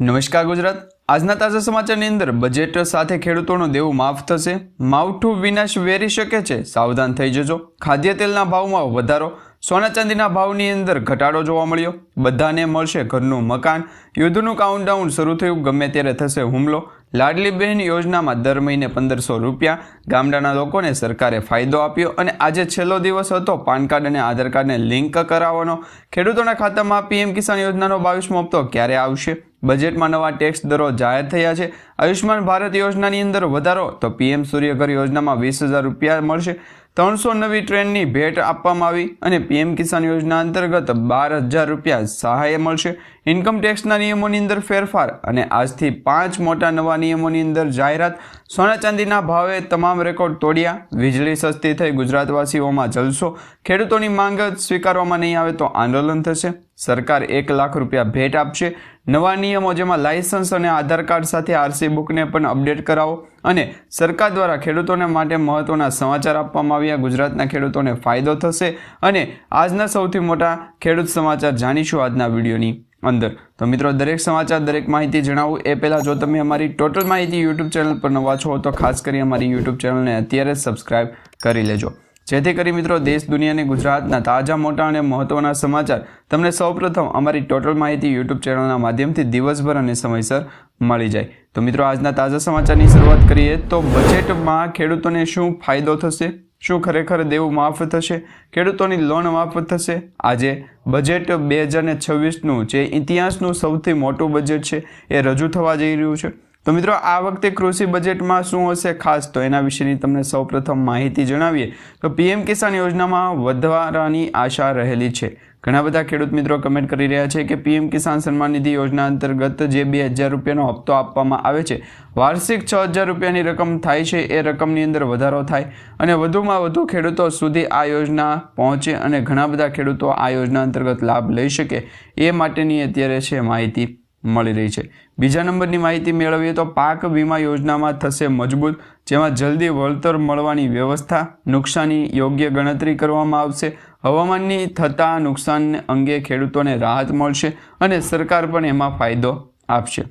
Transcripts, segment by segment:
નમસ્કાર ગુજરાત. આજના તાજા સમાચારની અંદર બજેટ સાથે ખેડૂતોનો દેવું માફ થશે. માવઠું વિનાશ વેરી શકે છે. સાવધાન થઈ જજો. ખાદ્ય તેલના ભાવમાં વધારો. સોના ચાંદીના ભાવની અંદર ઘટાડો જોવા મળ્યો. બધાને મળશે ઘરનું મકાન. યુદ્ધનું કાઉન્ટડાઉન શરૂ થયું. ગમે ત્યારે થશે હુમલો. લાડલી બહેન યોજનામાં દર મહિને પંદરસો રૂપિયા. ગામડાના લોકોને સરકારે ફાયદો આપ્યો અને આજે છેલ્લો દિવસ હતો. પાન કાર્ડ અને આધાર કાર્ડને લિંક કરાવવાનો. ખેડૂતોના ખાતામાં પીએમ કિસાન યોજનાનો બાવીસમો હપ્તો ક્યારે આવશે? બજેટમાં નવા ટેક્સ દરો જાહેર થયા છે. આયુષ્માન ભારત યોજનાની અંદર વધારો, તો પીએમ સૂર્યઘર યોજનામાં વીસ હજાર રૂપિયા મળશે. ત્રણસો નવી ટ્રેનની ભેટ આપવામાં આવી અને પીએમ કિસાન યોજના અંતર્ગત બાર હજાર રૂપિયા સહાય મળશે. ઇન્કમ ટેક્સના નિયમોની અંદર ફેરફાર અને આજથી પાંચ મોટા નવા નિયમોની અંદર જાહેરાત. સોના ચાંદીના ભાવે તમામ રેકોર્ડ તોડ્યા. વીજળી સસ્તી થઈ ગુજરાતવાસીઓમાં જલસો. ખેડૂતોની માંગ સ્વીકારવામાં નહીં આવે તો આંદોલન થશે. સરકાર એક લાખ રૂપિયા ભેટ આપશે. નવા નિયમો જેમાં લાયસન્સ અને આધાર કાર્ડ સાથે આરસી બુકને પણ અપડેટ કરાવો અને સરકાર દ્વારા ખેડૂતોને માટે મહત્વના સમાચાર આપવામાં આવ્યા. ગુજરાતના ખેડૂતોને ફાયદો થશે અને આજના સૌથી મોટા ખેડૂત સમાચાર જાણીશું આજના વિડીયોની અંદર. તો મિત્રો, દરેક સમાચાર, દરેક માહિતી જણાવું. એ પહેલાં જો તમે અમારી ટોટલ માહિતી યુટ્યુબ ચેનલ પર નવા છો, તો ખાસ કરી અમારી યુટ્યુબ ચેનલને અત્યારે સબસ્ક્રાઈબ કરી લેજો. જેથી કરી મિત્રો દેશ દુનિયાની ગુજરાતના તાજા, મોટા અને મહત્વના સમાચાર તમને સૌપ્રથમ અમારી ટોટલ માહિતી યુટ્યુબ ચેનલના માધ્યમથી દિવસભર અને સમયસર મળી જાય. તો મિત્રો આજના તાજા સમાચારની શરૂઆત કરીએ તો બજેટમાં ખેડૂતોને શું ફાયદો થશે? શું ખરેખર દેવું માફ થશે? ખેડૂતોની લોન માફ થશે? આજે બજેટ બે હજાર છવ્વીસનું જે ઇતિહાસનું સૌથી મોટું બજેટ છે એ રજૂ થવા જઈ રહ્યું છે. તો મિત્રો, આ વખતે કૃષિ બજેટમાં શું હશે ખાસ? તો એના વિશેની તમને સૌપ્રથમ માહિતી જણાવીએ. તો પીએમ કિસાન યોજનામાં વધારાની આશા રહેલી છે. ઘણા બધા ખેડૂત મિત્રો કમેન્ટ કરી રહ્યા છે કે પીએમ કિસાન સન્માન નિધિ યોજના અંતર્ગત જે બે હજાર રૂપિયાનો હપ્તો આપવામાં આવે છે, વાર્ષિક છ હજાર રૂપિયાની રકમ થાય છે, એ રકમની અંદર વધારો થાય અને વધુમાં વધુ ખેડૂતો સુધી આ યોજના પહોંચે અને ઘણા બધા ખેડૂતો આ યોજના અંતર્ગત લાભ લઈ શકે એ માટેની અત્યારે છે માહિતી. મળી રહી છે. બીજા નંબરની માહિતી મેળવીએ તો પાક વીમા યોજનામાં થશે મજબૂત, જેમાં જલ્દી વળતર મળવાની વ્યવસ્થા નુકસાની યોગ્ય ગણતરી કરવામાં આવશે. હવામાનની થતા નુકસાન અંગે ખેડૂતોને રાહત મળશે અને સરકાર પણ એમાં ફાયદો આપશે.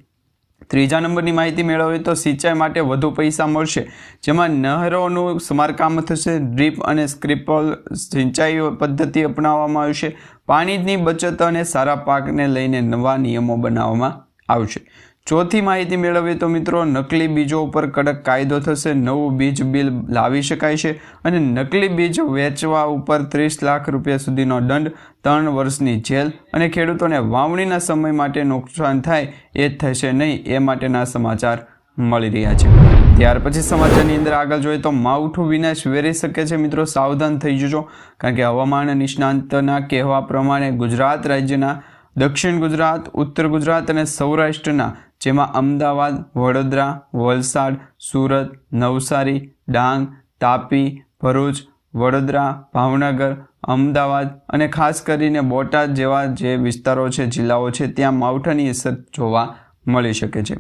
ત્રીજા નંબરની માહિતી મેળવીએ તો સિંચાઈ માટે વધુ પૈસા મળશે. જેમાં નહેરોનું સમારકામ થશે, ડ્રીપ અને સ્ક્રિપલ સિંચાઈ પદ્ધતિ અપનાવવામાં આવશે, પાણીની બચત અને સારા પાકને લઈને નવા નિયમો બનાવવામાં આવશે. ચોથી માહિતી મેળવીએ તો મિત્રો, નકલી બીજો ઉપર કડક કાયદો થશે, નવું બીજ બિલ લાવી શકાય છે અને નકલી બીજ વેચવા ઉપર ત્રીસ લાખ રૂપિયા સુધીનો દંડ, ત્રણ વર્ષની જેલ અને ખેડૂતોને વાવણીના સમય માટે નુકસાન થાય એ થશે નહીં એ માટેના સમાચાર મળી રહ્યા છે. ત્યાર પછી સમાચારની અંદર આગળ જોઈએ તો માવઠું વિનાશ વેરી શકે છે મિત્રો, સાવધાન થઈ જજો, કારણ કે હવામાન નિષ્ણાંતના કહેવા પ્રમાણે ગુજરાત રાજ્યના દક્ષિણ ગુજરાત, ઉત્તર ગુજરાત અને સૌરાષ્ટ્રના જેમાં અમદાવાદ, વડોદરા, વલસાડ, સુરત, નવસારી, ડાંગ, તાપી, ભરૂચ, વડોદરા, ભાવનગર, અમદાવાદ અને ખાસ કરીને બોટાદ જેવા જે વિસ્તારો છે, જિલ્લાઓ છે, ત્યાં માવઠાની અસર જોવા મળી શકે છે.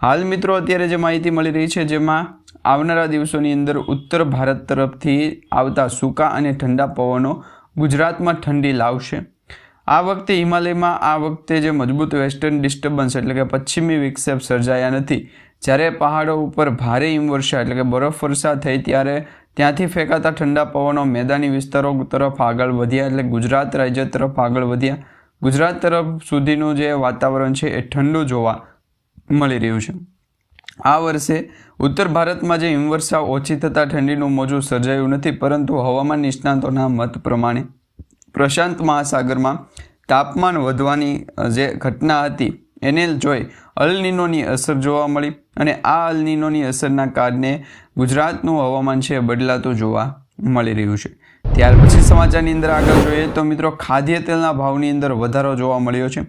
હાલ મિત્રો અત્યારે જે માહિતી મળી રહી છે, જેમાં આવનારા દિવસોની અંદર ઉત્તર ભારત તરફથી આવતા સૂકા અને ઠંડા પવનો ગુજરાતમાં ઠંડી લાવશે. આ વખતે હિમાલયમાં આ વખતે જે મજબૂત વેસ્ટર્ન ડિસ્ટર્બન્સ એટલે કે પશ્ચિમી વિક્ષેપ સર્જાયા નથી. જ્યારે પહાડો ઉપર ભારે હિમવર્ષા એટલે કે બરફ વર્ષા થઈ ત્યારે ત્યાંથી ફેંકાતા ઠંડા પવનો મેદાની વિસ્તારો તરફ આગળ વધ્યા એટલે ગુજરાત રાજ્ય તરફ આગળ વધ્યા. ગુજરાત તરફ સુધીનું જે વાતાવરણ છે એ ઠંડુ જોવા મળી રહ્યું છે. આ વર્ષે ઉત્તર ભારતમાં જે હિમવર્ષા ઓછી થતાં ઠંડીનું મોજું સર્જાયું નથી, પરંતુ હવામાન નિષ્ણાતોના મત પ્રમાણે પ્રશાંત મહાસાગરમાં તાપમાન વધવાની જે ઘટના હતી, એને જોઈ અલનીનોની અસર જોવા મળી અને આ અલનીનોની અસરના કારણે ગુજરાતનું હવામાન છે બદલાતું જોવા મળી રહ્યું છે. ત્યાર પછી સમાચારની અંદર આગળ જોઈએ તો મિત્રો ખાદ્ય તેલના ભાવની અંદર વધારો જોવા મળ્યો છે.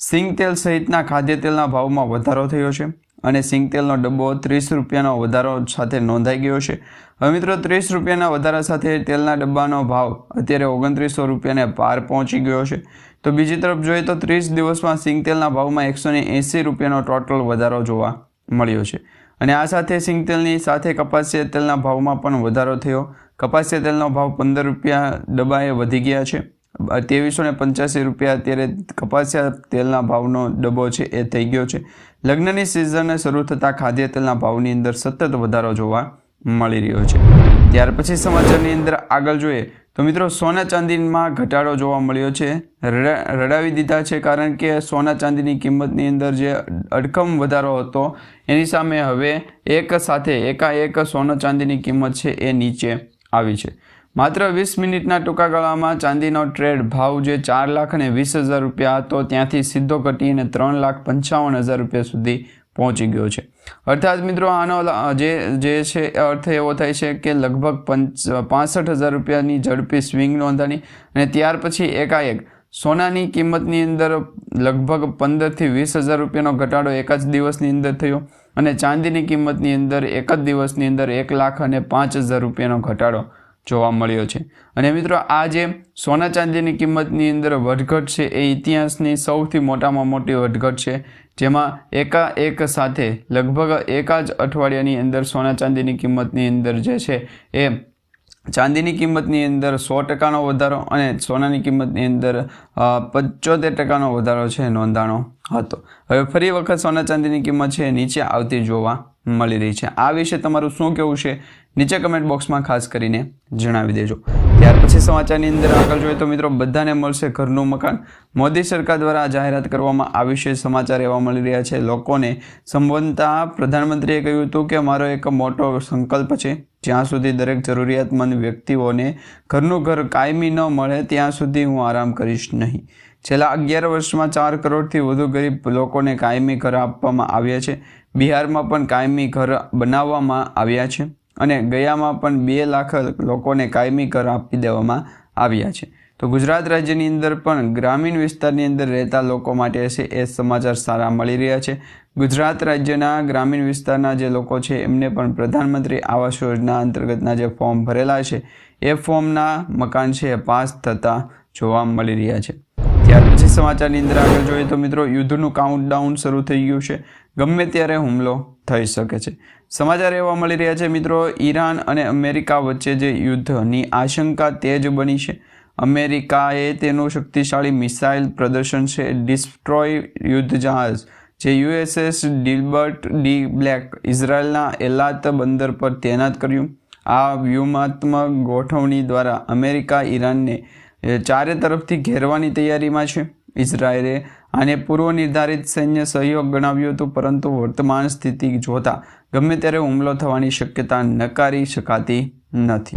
સિંગ તેલ સહિતના ખાદ્ય તેલના ભાવમાં વધારો થયો છે. અને સિંગતેલનો ડબ્બો ત્રીસ રૂપિયાનો વધારો સાથે નોંધાઈ ગયો છે. હવે મિત્રો, ત્રીસ રૂપિયાના વધારા સાથે તેલના ડબ્બાનો ભાવ અત્યારે ઓગણત્રીસો રૂપિયાને પાર પહોંચી ગયો છે. તો બીજી તરફ જોઈએ તો ત્રીસ દિવસમાં સિંગતેલના ભાવમાં એકસો એંસી રૂપિયાનો ટોટલ વધારો જોવા મળ્યો છે. અને આ સાથે સિંગતેલની સાથે કપાસિયા તેલના ભાવમાં પણ વધારો થયો. કપાસિયા તેલનો ભાવ પંદર રૂપિયા ડબ્બાએ વધી ગયા છે. ત્રેવીસો ને પંચ્યાસી રૂપિયા અત્યારે કપાસિયા તેલના ભાવનો ડબ્બો છે, એ થઈ ગયો છે. લગ્નની સિઝન શરૂ થતાં ખાદ્ય તેલના ભાવની અંદર સતત વધારો જોવા મળી રહ્યો છે. ત્યાર પછી સમાચારની અંદર આગળ જોઈએ તો મિત્રો સોના ચાંદીમાં ઘટાડો જોવા મળ્યો છે. રડા, રડાવી દીધા છે કારણ કે સોના ચાંદીની કિંમતની અંદર જે અડકમ વધારો હતો, એની સામે હવે એક સાથે એકાએક સોના ચાંદીની કિંમત છે એ નીચે આવી છે. માત્ર વીસ મિનિટના ટૂંકા ગાળામાં ચાંદીનો ટ્રેડ ભાવ જે ચાર લાખ અને વીસ હજાર રૂપિયા હતો, ત્યાંથી સીધો ઘટીને ત્રણ લાખ પંચાવન હજાર રૂપિયા સુધી પહોંચી ગયો છે. અર્થાત મિત્રો, આનો જે જે છે અર્થ એવો થાય છે કે લગભગ પંચ, પાસઠ હજાર રૂપિયાની ઝડપી સ્વિંગ નોંધાની અને ત્યાર પછી એકાએક સોનાની કિંમતની અંદર લગભગ પંદરથી વીસ હજાર રૂપિયાનો ઘટાડો એક જ દિવસની અંદર થયો અને ચાંદીની કિંમતની અંદર એક જ દિવસની અંદર એક લાખ અને પાંચ હજાર રૂપિયાનો ઘટાડો જોવા મળ્યો છે. અને મિત્રો આ જે સોના ચાંદીની કિંમતની અંદર વધઘટ છે. એ ઇતિહાસની સૌથી મોટામાં મોટી વધઘટ છે. જેમાં એકા એક સાથે લગભગ એકા જ અઠવાડિયાની અંદર સોના ચાંદીની કિંમતની અંદર જે છે એ ચાંદીની કિંમતની અંદર સો ટકાનો વધારો અને સોનાની કિંમતની અંદર પંચોતેર ટકાનો વધારો છે નોંધાણો. હતો. હવે ફરી વખત સોના ચાંદીની કિંમત છે નીચે આવતી જોવા મળી રહી છે. આ વિશે તમારું શું કહેવું છે? નીચે કમેન્ટ બોક્સમાં ખાસ કરીને જણાવી દેજો. ત્યાર પછી સમાચારની અંદર આગળ જોઈએ તો મિત્રો બધાને મળશે ઘરનું મકાન. મોદી સરકાર દ્વારા જાહેરાત કરવામાં આવી છે. સમાચાર એવા મળી રહ્યા છે. લોકોને સંબોધતા પ્રધાનમંત્રીએ કહ્યું હતું કે મારો એક મોટો સંકલ્પ છે, જ્યાં સુધી દરેક જરૂરિયાતમંદ વ્યક્તિઓને ઘરનું ઘર કાયમી ન મળે, ત્યાં સુધી હું આરામ કરીશ નહીં. છેલ્લા અગિયાર વર્ષમાં ચાર કરોડથી વધુ ગરીબ લોકોને કાયમી ઘર આપવામાં આવ્યા છે. બિહારમાં પણ કાયમી ઘર બનાવવામાં આવ્યા છે અને ગયામાં પણ બે લાખ લોકોને કાયમી ઘર આપી દેવામાં આવ્યા છે. તો ગુજરાત રાજ્યની અંદર પણ ગ્રામીણ વિસ્તારની અંદર રહેતા લોકો માટે છે એ સમાચાર સારા મળી રહ્યા છે. ગુજરાત રાજ્યના ગ્રામીણ વિસ્તારના જે લોકો છે એમને પણ પ્રધાનમંત્રી આવાસ યોજના અંતર્ગતના જે ફોર્મ ભરેલા છે એ ફોર્મના મકાન છે પાસ થતા જોવા મળી રહ્યા છે. ત્યાર પછી સમાચારની અંદર આગળ જોઈએ તો મિત્રો યુદ્ધનું કાઉન્ટડાઉન શરૂ થઈ ગયું છે. ગમે ત્યારે હુમલો થઈ શકે છે. સમાચાર એવા મળી રહ્યા છે મિત્રો, ઈરાન અને અમેરિકા વચ્ચે જે યુદ્ધની આશંકા તેજ બની છે. અમેરિકાએ તેનું શક્તિશાળી મિસાઇલ પ્રદર્શન છે, ડિસ્ટ્રોય યુદ્ધ જહાજ જે યુએસએસ ડિલબર્ટ ડી બ્લેક, ઇઝરાયલના એલાત બંદર પર તૈનાત કર્યું. આ વ્યૂહાત્મક ગોઠવણી દ્વારા અમેરિકા ઈરાનને ચારે તરફથી ઘેરવાની તૈયારીમાં છે. ઇઝરાયેલે આને પૂર્વ નિર્ધારિત સૈન્ય સહયોગ ગણાવ્યું હતું, પરંતુ વર્તમાન સ્થિતિ જોતા ગમે ત્યારે હુમલો થવાની શક્યતા નકારી શકાતી નથી.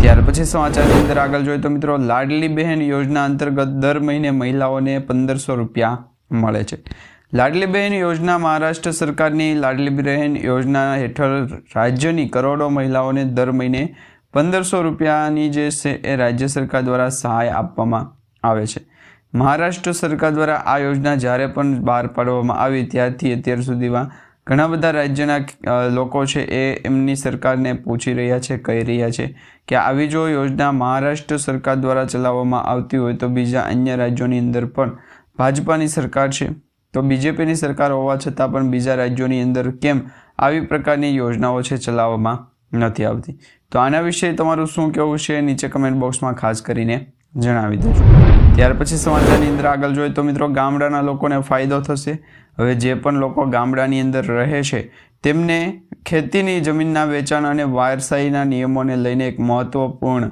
ત્યાર પછી સમાચારની અંદર આગળ જોઈએ તો મિત્રો, લાડલી બહેન યોજના અંતર્ગત દર મહિને મહિલાઓને પંદરસો રૂપિયા મળે છે. લાડલી બહેન યોજના મહારાષ્ટ્ર સરકારની લાડલી બહેન યોજના હેઠળ રાજ્યની કરોડો મહિલાઓને દર મહિને પંદરસો રૂપિયાની જે છે એ રાજ્ય સરકાર દ્વારા સહાય આપવામાં આવે છે. મહારાષ્ટ્ર સરકાર દ્વારા આ યોજના જ્યારે પણ બહાર પાડવામાં આવી, ત્યારથી અત્યાર સુધીમાં ઘણા બધા રાજ્યના લોકો છે એ એમની સરકારને પૂછી રહ્યા છે, કહી રહ્યા છે કે આવી જો યોજના મહારાષ્ટ્ર સરકાર દ્વારા ચલાવવામાં આવતી હોય તો બીજા અન્ય રાજ્યોની અંદર પણ ભાજપાની સરકાર છે. તો બીજેપીની સરકાર હોવા છતાં પણ બીજા રાજ્યોની અંદર કેમ આવી પ્રકારની યોજનાઓ છે ચલાવવામાં નથી આવતી? તો આના વિશે તમારું શું કહેવું છે નીચે કમેન્ટ બોક્સમાં ખાસ કરીને જણાવી દેજો. ત્યાર પછી સમાચારની અંદર આગળ જોઈએ તો મિત્રો ગામડાના લોકોને ફાયદો થશે. હવે જે પણ લોકો ગામડાની અંદર રહે છે, તેમને ખેતીની જમીનના વેચાણ અને વારસાઈના નિયમોને લઈને એક મહત્વપૂર્ણ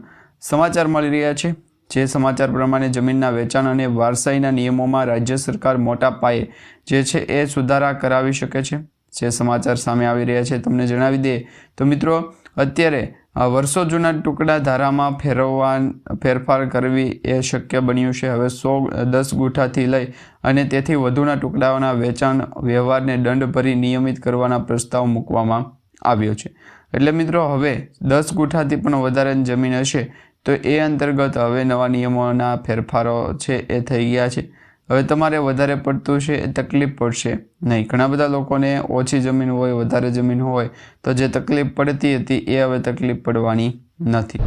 સમાચાર મળી રહ્યા છે. જે સમાચાર પ્રમાણે જમીનના વેચાણ અને વારસાઈના નિયમોમાં રાજ્ય સરકાર મોટા પાયે જે છે એ સુધારા કરાવી શકે છે. જે સમાચાર સામે આવી રહ્યા છે, તમને જણાવી દઈએ. તો મિત્રો, અત્યારે વર્ષો જૂના ટુકડા ધારામાં ફેરવવા ફેરફાર કરવી એ શક્ય બન્યું છે. હવે સો, દસ ગુઠાથી લઈ અને તેથી વધુના ટુકડાઓના વેચાણ, વ્યવહારને દંડ ભરી નિયમિત કરવાના પ્રસ્તાવ મૂકવામાં આવ્યો છે. એટલે મિત્રો, હવે દસ ગુઠાથી પણ વધારે જમીન હશે, તો એ અંતર્ગત હવે નવા નિયમોના ફેરફારો છે એ થઈ ગયા છે. હવે તમારે વધારે પડતું છે એ તકલીફ પડશે. નહીં, ઘણા બધા લોકોને ઓછી જમીન હોય, વધારે જમીન હોય, તો જે તકલીફ પડતી હતી એ હવે તકલીફ પડવાની નથી.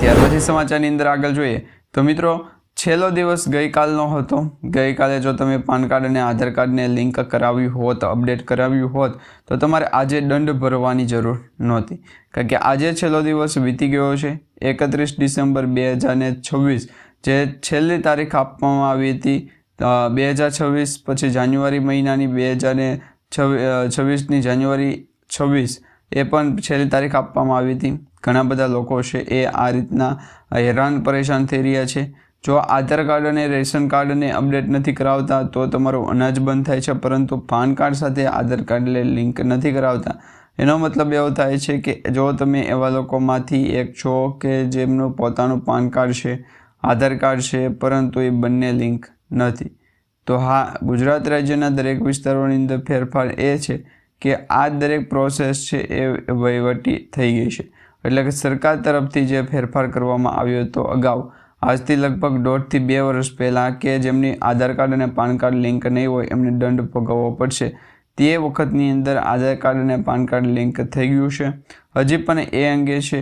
ત્યાર પછી સમાચારની અંદર આગળ જોઈએ. તો મિત્રો, છેલ્લો દિવસ ગઈકાલનો હતો. ગઈકાલે જો તમે પાન કાર્ડ અને આધાર કાર્ડને લિંક કરાવ્યું હોત, અપડેટ કરાવ્યું હોત, તો તમારે આજે દંડ ભરવાની જરૂર નહોતી. કારણ કે આજે છેલ્લો દિવસ વીતી ગયો છે, એકત્રીસ ડિસેમ્બર બે હજાર છવ્વીસ. જે છેલ્લી તારીખ આપવામાં આવી હતી બે હજાર છવ્વીસ પછી જાન્યુઆરી મહિનાની બે હજાર ને છવ્વીસની જાન્યુઆરી છવ્વીસ, એ પણ છેલ્લી તારીખ આપવામાં આવી હતી. ઘણા બધા લોકો છે એ આ રીતના હેરાન પરેશાન થઈ રહ્યા છે. જો આધાર કાર્ડ અને રેશન કાર્ડને અપડેટ નથી કરાવતા, તો તમારું અનાજ બંધ થાય છે, પરંતુ પાન કાર્ડ સાથે આધાર કાર્ડને લિંક નથી કરાવતા. એનો મતલબ એવો થાય છે કે જો તમે એવા લોકોમાંથી એક છો કે જેમનું પોતાનું પાન કાર્ડ છે આધાર કાર્ડ છે, પરંતુ એ બંને લિંક નથી. તો હા, ગુજરાત રાજ્યના દરેક વિસ્તારોની અંદર ફેરફાર એ છે કે આ દરેક પ્રોસેસ છે એ વહીવટી થઈ ગઈ છે. એટલે કે સરકાર તરફથી જે ફેરફાર કરવામાં આવ્યો હતો અગાઉ, આજથી લગભગ દોઢથી બે વર્ષ પહેલાં કે જેમની આધાર કાર્ડ અને પાન કાર્ડ લિંક નહીં હોય, એમને દંડ ભોગવવો પડશે. તે વખતની અંદર આધાર કાર્ડ અને પાન કાર્ડ લિંક થઈ ગયું છે. હજી પણ એ અંગે છે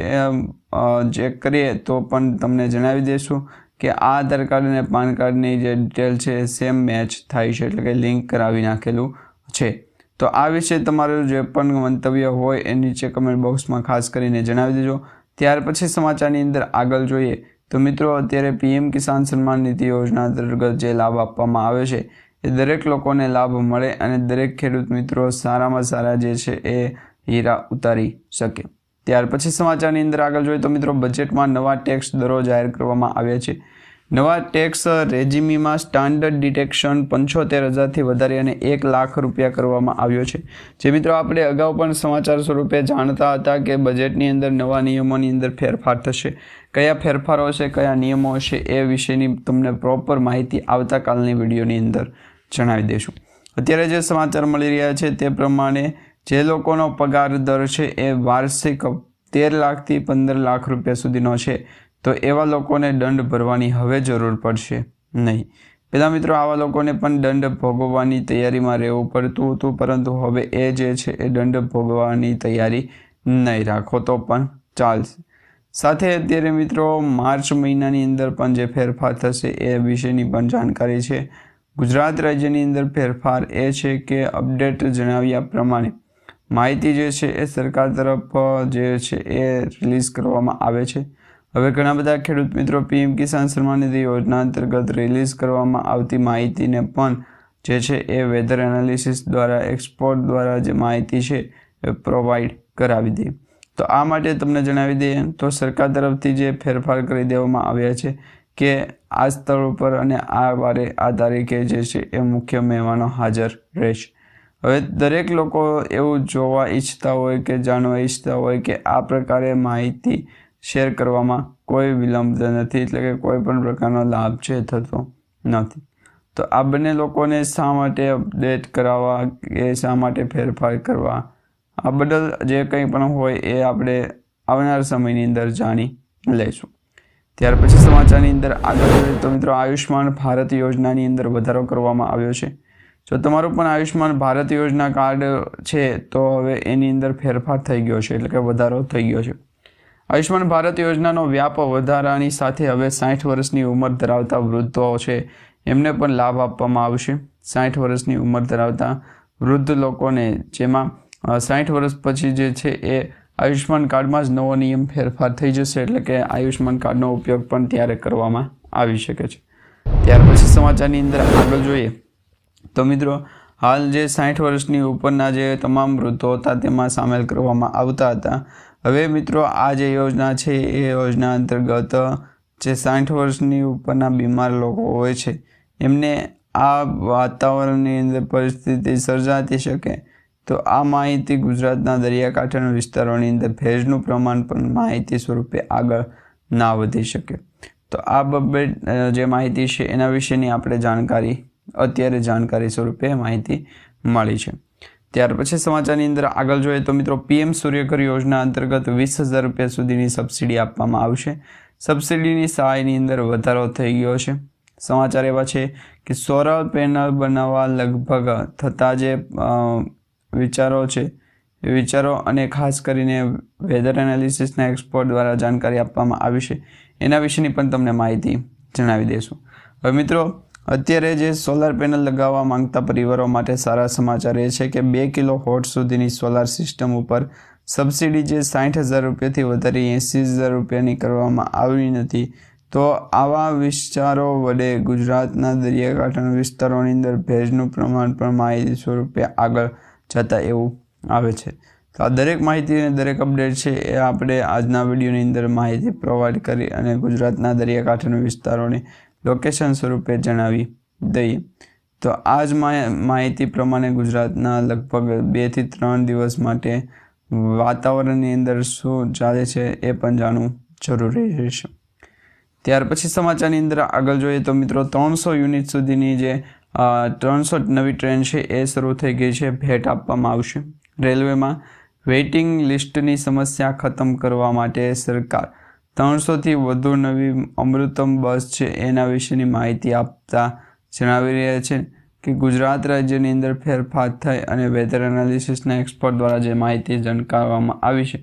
ચેક કરીએ તો પણ તમને જણાવી દઈશું કે આ આધાર કાર્ડ અને પાન કાર્ડની જે ડિટેલ છે સેમ મેચ થાય છે એટલે કે લિંક કરાવી નાખેલું છે. તો આ વિશે તમારું જે પણ મંતવ્ય હોય એ નીચે કમેન્ટ બોક્સમાં ખાસ કરીને જણાવી દેજો. ત્યાર પછી સમાચારની અંદર આગળ જોઈએ. તો મિત્રો, અત્યારે પીએમ કિસાન સન્માન નિધિ યોજના અંતર્ગત જે લાભ આપવામાં આવે છે એ દરેક લોકોને લાભ મળે અને દરેક ખેડૂત મિત્રો સારામાં સારા જે છે એ હીરા ઉતારી શકે. ત્યાર પછી સમાચારની અંદર આગળ જોઈએ તો મિત્રો બજેટમાં નવા ટેક્સ દરો જાહેર કરવામાં આવ્યા છે. નવા ટેક્સ રેજીમીમાં સ્ટાન્ડર્ડ ડિટેક્શન પંચોતેર હજારથી વધારી અને એક લાખ રૂપિયા કરવામાં આવ્યો છે. જે મિત્રો આપણે અગાઉ પણ સમાચાર સ્વરૂપે જાણતા હતા કે બજેટની અંદર નવા નિયમોની અંદર ફેરફાર થશે. કયા ફેરફારો હશે, કયા નિયમો હશે એ વિશેની તમને પ્રોપર માહિતી આવતાકાલની વિડીયોની અંદર જણાવી દઈશું. અત્યારે જે સમાચાર મળી રહ્યા છે તે પ્રમાણે જે લોકોનો પગાર દર છે એ વાર્ષિક તેર લાખથી પંદર લાખ રૂપિયા સુધીનો છે. તો એવા લોકોને દંડ ભરવાની હવે જરૂર પડશે નહીં. પહેલાં મિત્રો, આવા લોકોને પણ દંડ ભોગવવાની તૈયારીમાં રહેવું પડતું હતું, પરંતુ હવે એ જે છે એ દંડ ભોગવવાની તૈયારી નહીં. રાખો તો પણ ચાલશે. સાથે અત્યારે મિત્રો, માર્ચ મહિનાની અંદર પણ જે ફેરફાર થશે એ વિશેની પણ જાણકારી છે. ગુજરાત રાજ્યની અંદર ફેરફાર એ છે કે અપડેટ જણાવ્યા પ્રમાણે માહિતી જે છે એ સરકાર તરફ જે છે એ રિલીઝ કરવામાં આવે છે. હવે ઘણા બધા ખેડૂત મિત્રો પીએમ કિસાન સન્માન નિધિ યોજના અંતર્ગત રિલીઝ કરવામાં આવતી માહિતીને પણ જે છે એ વેધર એનાલિસિસ દ્વારા એક્સપોર્ટ દ્વારા જે માહિતી છે એ પ્રોવાઈડ કરાવી દે. તો આ માટે તમને જણાવી દઈએ, તો સરકાર તરફથી જે ફેરફાર કરી દેવામાં આવ્યા છે કે આ સ્થળ ઉપર અને આ વારે આ તારીખે જે છે એ મુખ્ય મહેમાનો હાજર રહેશે. હવે દરેક લોકો એવું જોવા ઈચ્છતા હોય કે, જાણવા ઈચ્છતા હોય કે આ પ્રકારે માહિતી શેર કરવામાં કોઈ વિલંબ નથી, એટલે કે કોઈ પણ પ્રકારનો લાભ છે થતો નથી. તો આ બંને લોકોને શા માટે અપડેટ કરાવવા કે શા માટે ફેરફાર કરવા? આ બદલ જે કંઈ પણ હોય એ આપણે આવનાર સમયની અંદર જાણી લઈશું. ત્યાર પછી સમાચારની અંદર આગળ તો મિત્રો આયુષ્માન ભારત યોજનાની અંદર વધારો કરવામાં આવ્યો છે. જો તમારું પણ આયુષ્યમાન ભારત યોજના કાર્ડ છે, તો હવે એની અંદર ફેરફાર થઈ ગયો છે, એટલે કે વધારો થઈ ગયો છે. આયુષ્યમાન ભારત યોજનાનો વ્યાપ વધારાની સાથે હવે સાઠ વર્ષની ઉંમર ધરાવતા વૃદ્ધો છે. એમને પણ લાભ આપવામાં આવશે. સાઠ વર્ષની ઉંમર ધરાવતા વૃદ્ધ લોકોને જેમાં સાઠ વર્ષ પછી જે છે એ આયુષ્યમાન કાર્ડમાં જ નવો નિયમ ફેરફાર થઈ જશે એટલે કે આયુષ્યમાન કાર્ડનો ઉપયોગ પણ ત્યારે કરવામાં આવી શકે છે. ત્યાર પછી સમાચારની અંદર આગળ જોઈએ તો મિત્રો, હાલ જે સાઠ વર્ષની ઉપરના જે તમામ વૃદ્ધો હતા તેમાં સામેલ કરવામાં આવતા હતા. હવે મિત્રો, આ જે યોજના છે, એ યોજના અંતર્ગત જે સાઠ વર્ષની ઉપરના બીમાર લોકો હોય છે, એમને આ વાતાવરણની અંદર પરિસ્થિતિ સર્જાતી શકે, તો આ માહિતી ગુજરાતના દરિયાકાંઠાના વિસ્તારોની અંદર ભેજનું પ્રમાણ પણ માહિતી સ્વરૂપે આગળ ના વધી શકે. તો આ બાબત જે માહિતી છે, એના વિશેની આપણે જાણકારી, અત્યારે જાણકારી સ્વરૂપે માહિતી મળી છે. ત્યાર પછી સમાચારની અંદર આગળ જોઈએ તો મિત્રો, પીએમ સૂર્યઘર યોજના અંતર્ગત વીસ હજાર રૂપિયા સુધીની સબસિડી આપવામાં આવશે. સબસિડીની સહાયની અંદર વધારો થઈ ગયો છે. સમાચાર એવા છે કે સોલર પેનલ બનાવવા લગભગ થતા જે વિચારો છે, એ વિચારો અને ખાસ કરીને વેધર એનાલિસિસના એક્સપર્ટ દ્વારા જાણકારી આપવામાં આવી છે. એના વિશેની પણ તમને માહિતી જણાવી દઈશું. હવે મિત્રો અત્યારે જે સોલાર પેનલ લગાવવા માંગતા પરિવારો માટે સારા સમાચાર એ છે કે બે કિલો હોટ સુધીની સોલાર સિસ્ટમ ઉપર સબસિડી જે સાઠ હજાર રૂપિયાથી વધારી એંસી હજાર રૂપિયાની કરવામાં આવી નથી. તો આવા વિસ્તારો વડે ગુજરાતના દરિયાકાંઠાના વિસ્તારોની અંદર ભેજનું પ્રમાણ પણ માહિતી સ્વરૂપે આગળ જતા એવું આવે છે. તો આ દરેક માહિતી અને દરેક અપડેટ છે એ આપણે આજના વિડીયોની અંદર માહિતી પ્રોવાઈડ કરી અને ગુજરાતના દરિયાકાંઠાના વિસ્તારોની લોકેશન સ્વરૂપે જણાવી દઈએ. તો આ જ માહિતી પ્રમાણે ગુજરાતના લગભગ બેથી ત્રણ દિવસ માટે વાતાવરણની અંદર શું ચાલે છે એ પણ જાણવું જરૂરી રહેશે. ત્યાર પછી સમાચારની અંદર આગળ જોઈએ તો મિત્રો ત્રણસો યુનિટ સુધીની જે ત્રણસો નવી ટ્રેન છે એ શરૂ થઈ ગઈ છે. ભેટ આપવામાં આવશે. રેલવેમાં વેઇટિંગ લિસ્ટની સમસ્યા ખતમ કરવા માટે સરકાર ત્રણસોથી વધુ નવી અમૃતમ બસ છે એના વિશેની માહિતી આપતા જણાવી રહ્યા છે કે ગુજરાત રાજ્યની અંદર ફેરફાર થઈ અને વેધર એનાલિસિસના એક્સપર્ટ દ્વારા જે માહિતી જણકારવામાં આવી છે,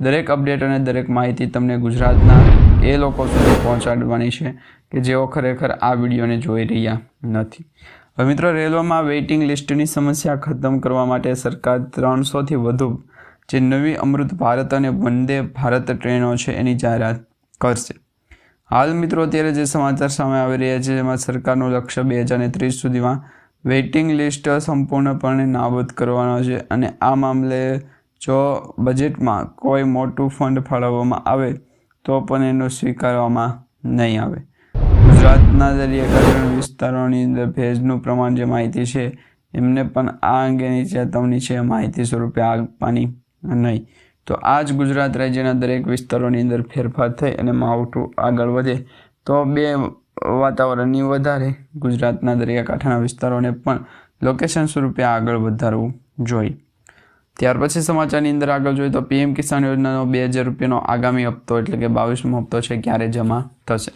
દરેક અપડેટ અને દરેક માહિતી તમને ગુજરાતના એ લોકો સુધી પહોંચાડવાની છે કે જેઓ ખરેખર આ વિડીયોને જોઈ રહ્યા નથી. હવે મિત્રો, રેલવેમાં વેઇટિંગ લિસ્ટની સમસ્યા ખતમ કરવા માટે સરકાર ત્રણસોથી વધુ જે નવી અમૃત ભારત અને વંદે ભારત ટ્રેનો છે, એની જાહેરાત કરશે. હાલ મિત્રો, અત્યારે જે સમાચાર સામે આવી રહ્યા છે, જેમાં સરકારનું લક્ષ્ય બે હજાર ત્રીસ સુધીમાં વેઇટિંગ લિસ્ટ સંપૂર્ણપણે નાબૂદ કરવાનો છે અને આ મામલે જો બજેટમાં કોઈ મોટું ફંડ ફાળવવામાં આવે, તો પણ એનો સ્વીકારવામાં નહીં આવે. ગુજરાતના દરિયાકાંઠાના વિસ્તારોની અંદર ભેજનું પ્રમાણ જે માહિતી છે, એમને પણ આ અંગેની ચેતવણી છે. માહિતી સ્વરૂપે આપવાની નહીં. તો આ જ ગુજરાત રાજ્યના દરેક વિસ્તારોની અંદર ફેરફાર થઈ અને માવઠું આગળ વધે તો બે વાતાવરણની વધારે ગુજરાતના દરિયાકાંઠાના વિસ્તારોને પણ લોકેશન સ્વરૂપે આગળ વધારવું જોઈએ. ત્યાર પછી સમાચારની અંદર આગળ જોઈએ તો પીએમ કિસાન યોજનાનો બે હજાર રૂપિયાનો આગામી હપ્તો એટલે કે બાવીસમો હપ્તો છે, ક્યારે જમા થશે?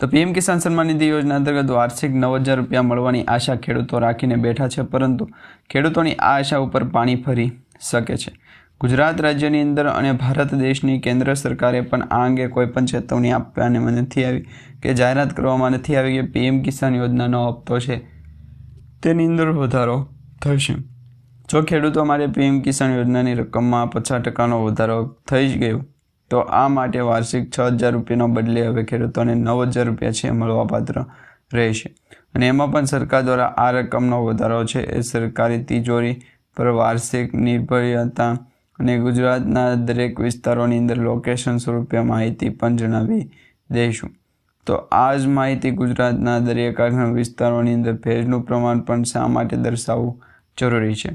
તો પીએમ કિસાન સન્માન નિધિ યોજના અંતર્ગત વાર્ષિક નવ હજાર રૂપિયા મળવાની આશા ખેડૂતો રાખીને બેઠા છે, પરંતુ ખેડૂતોની આ આશા ઉપર પાણી ફરી શકે છે. ગુજરાત રાજ્યની અંદર અને ભારત દેશની કેન્દ્ર સરકારે પણ આ અંગે કોઈ પણ ચેતવણી આપવાની નથી આવી કે જાહેરાત કરવામાં નથી આવી કે પીએમ કિસાન યોજનાનો હપ્તો છે. તેની અંદર વધારો થશે. જો ખેડૂતો માટે પીએમ કિસાન યોજનાની રકમમાં પચાસ ટકાનો વધારો થઈ જ ગયો, તો આ માટે વાર્ષિક છ હજાર રૂપિયાનો બદલે હવે ખેડૂતોને નવ હજાર રૂપિયા છે મળવાપાત્ર રહેશે. અને એમાં પણ સરકાર દ્વારા આ રકમનો વધારો છે એ સરકારી તિજોરી પર વાર્ષિક નિર્ભરતા અને ગુજરાતના દરેક વિસ્તારોની અંદર લોકેશન સ્વરૂપે માહિતી પણ જણાવી દઈશું. તો આ જ માહિતી ગુજરાતના દરિયાકાંઠાના વિસ્તારોની અંદર ભેજનું પ્રમાણ પણ શા માટે દર્શાવવું જરૂરી છે?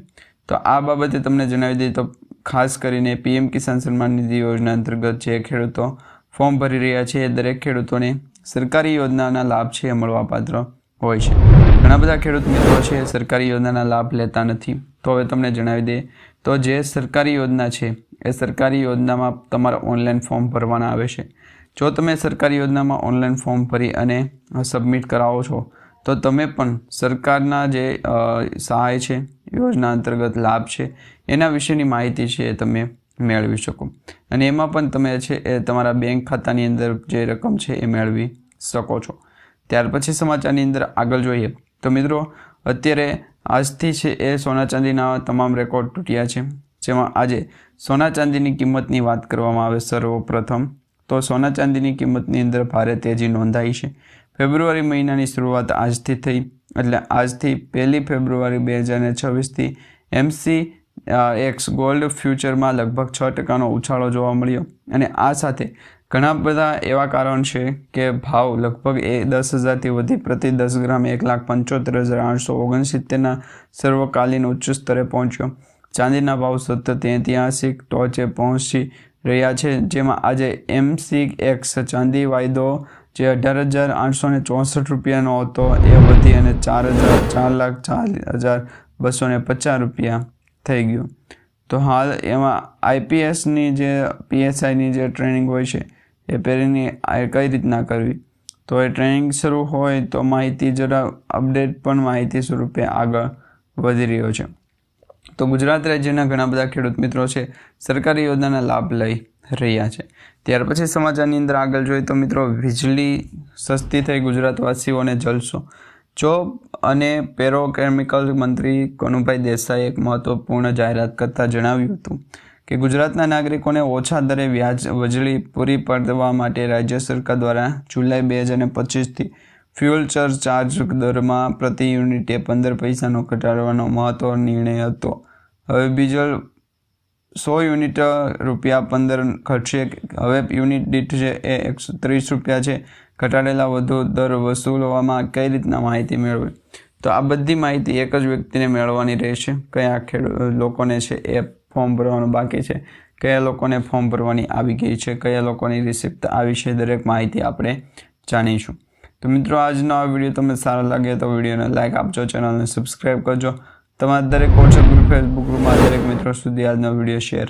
તો આ બાબતે તમને જણાવી દઈએ તો ખાસ કરીને પીએમ કિસાન સન્માન નિધિ યોજના અંતર્ગત જે ખેડૂતો ફોર્મ ભરી રહ્યા છે એ દરેક ખેડૂતોને સરકારી યોજનાના લાભ છે એ મળવાપાત્ર હોય છે. ઘણા બધા ખેડૂત મિત્રો છે સરકારી યોજનાના લાભ લેતા નથી. તો હવે તમને જણાવી દઈએ. તો જે સરકારી યોજના છે, એ સરકારી યોજનામાં તમારે ઓનલાઈન ફોર્મ ભરવાના આવે છે. જો તમે સરકારી યોજનામાં ઓનલાઈન ફોર્મ ભરી અને સબમિટ કરાવો છો, તો તમે પણ સરકારના જે સહાય છે, યોજના અંતર્ગત લાભ છે, એના વિશેની માહિતી છે એ તમે મેળવી શકો. અને એમાં પણ તમે છે, એ તમારા બેંક ખાતાની અંદર જે રકમ છે એ મેળવી શકો છો. ત્યાર પછી સમાચારની અંદર આગળ જોઈએ. તો મિત્રો, અત્યારે આજથી છે એ સોના ચાંદીના તમામ રેકોર્ડ તૂટ્યા છે, જેમાં આજે સોના ચાંદીની કિંમતની વાત કરવામાં આવે સર્વપ્રથમ, તો સોના ચાંદીની કિંમતની અંદર ભારે તેજી નોંધાઈ છે. ફેબ્રુઆરી મહિનાની શરૂઆત આજથી થઈ, એટલે આજથી પહેલી ફેબ્રુઆરી બે હજાર છવ્વીસથી એમસી એક્સ ગોલ્ડ ફ્યુચરમાં લગભગ છ ટકાનો ઉછાળો જોવા મળ્યો. અને આ સાથે ઘણા બધા એવા કારણ છે કે ભાવ લગભગ એ દસ હજારથી વધી પ્રતિ દસ ગ્રામ એક લાખ પંચોતેર હજાર આઠસો ઓગણસિત્તેરના સર્વકાલીન ઉચ્ચ સ્તરે પહોંચ્યો. ચાંદીના ભાવ સતત ઐતિહાસિક ટોચે પહોંચી રહ્યા છે, જેમાં આજે એમસી એક્સ ચાંદી વાયદો જે અઢાર હજાર આઠસો ને ચોસઠ રૂપિયાનો હતો, એ વધી અને ચાર હજાર ચાર લાખ ચાર હજાર બસો ને પચાસ રૂપિયા થઈ ગયું. તો હાલ એમાં આઈપીએસની જે પીએસઆઈની જે ટ્રેનિંગ હોય છે એ પહેરીને કઈ રીતના કરવી? તો એ ટ્રેનિંગ શરૂ હોય તો માહિતી જરા અપડેટ પણ માહિતી સ્વરૂપે આગળ વધી રહ્યો છે. તો ગુજરાત રાજ્યના ઘણા બધા ખેડૂત મિત્રો છે, સરકારી યોજનાના લાભ લઈ રહ્યા છે. ત્યાર પછી સમાચારની અંદર આગળ જોઈએ તો મિત્રો વીજળી સસ્તી થઈ, ગુજરાતવાસીઓને જલસો. જો અને પેરોકેમિકલ મંત્રી કનુભાઈ દેસાઈએ એક મહત્વપૂર્ણ જાહેરાત કરતાં જણાવ્યું હતું. કે ગુજરાતના નાગરિકોને ઓછા દરે વ્યાજ વજળી પૂરી પાડવા માટે રાજ્ય સરકાર દ્વારા જુલાઈ બે હજાર પચીસથી ફ્યુઅલ ચાર્જ દરમાં પ્રતિ યુનિટે પંદર પૈસાનો ઘટાડવાનો મહત્વ નિર્ણય હતો. હવે ડીઝલ સો યુનિટ રૂપિયા પંદર ઘટશે. હવે યુનિટ દીઠ છે એ એકસો ત્રીસ રૂપિયા છે. ઘટાડેલા વધુ દર વસૂલવામાં કઈ રીતના માહિતી મેળવી તો આ બધી માહિતી એક જ વ્યક્તિને મેળવવાની રહેશે. કયા ખેડૂત લોકોને છે એ ફોર્મ ભરવાનું બાકી છે. કયા લોકોને ફોર્મ ભરવાની આવી ગઈ છે? કયા લોકોની રિસિપ્ટ આવી છે? દરેક માહિતી આપણે જાણીશું. તો મિત્રો, આજનો આ વીડિયો તમને સારો લાગે તો વિડીયોને લાઇક આપજો, ચેનલને સબસ્ક્રાઈબ કરજો. તમારા દરેક વોટ્સઅપ ગ્રુપ ફેસબુક ગ્રુપમાં દરેક મિત્રો સુધી આજનો વીડિયો શેર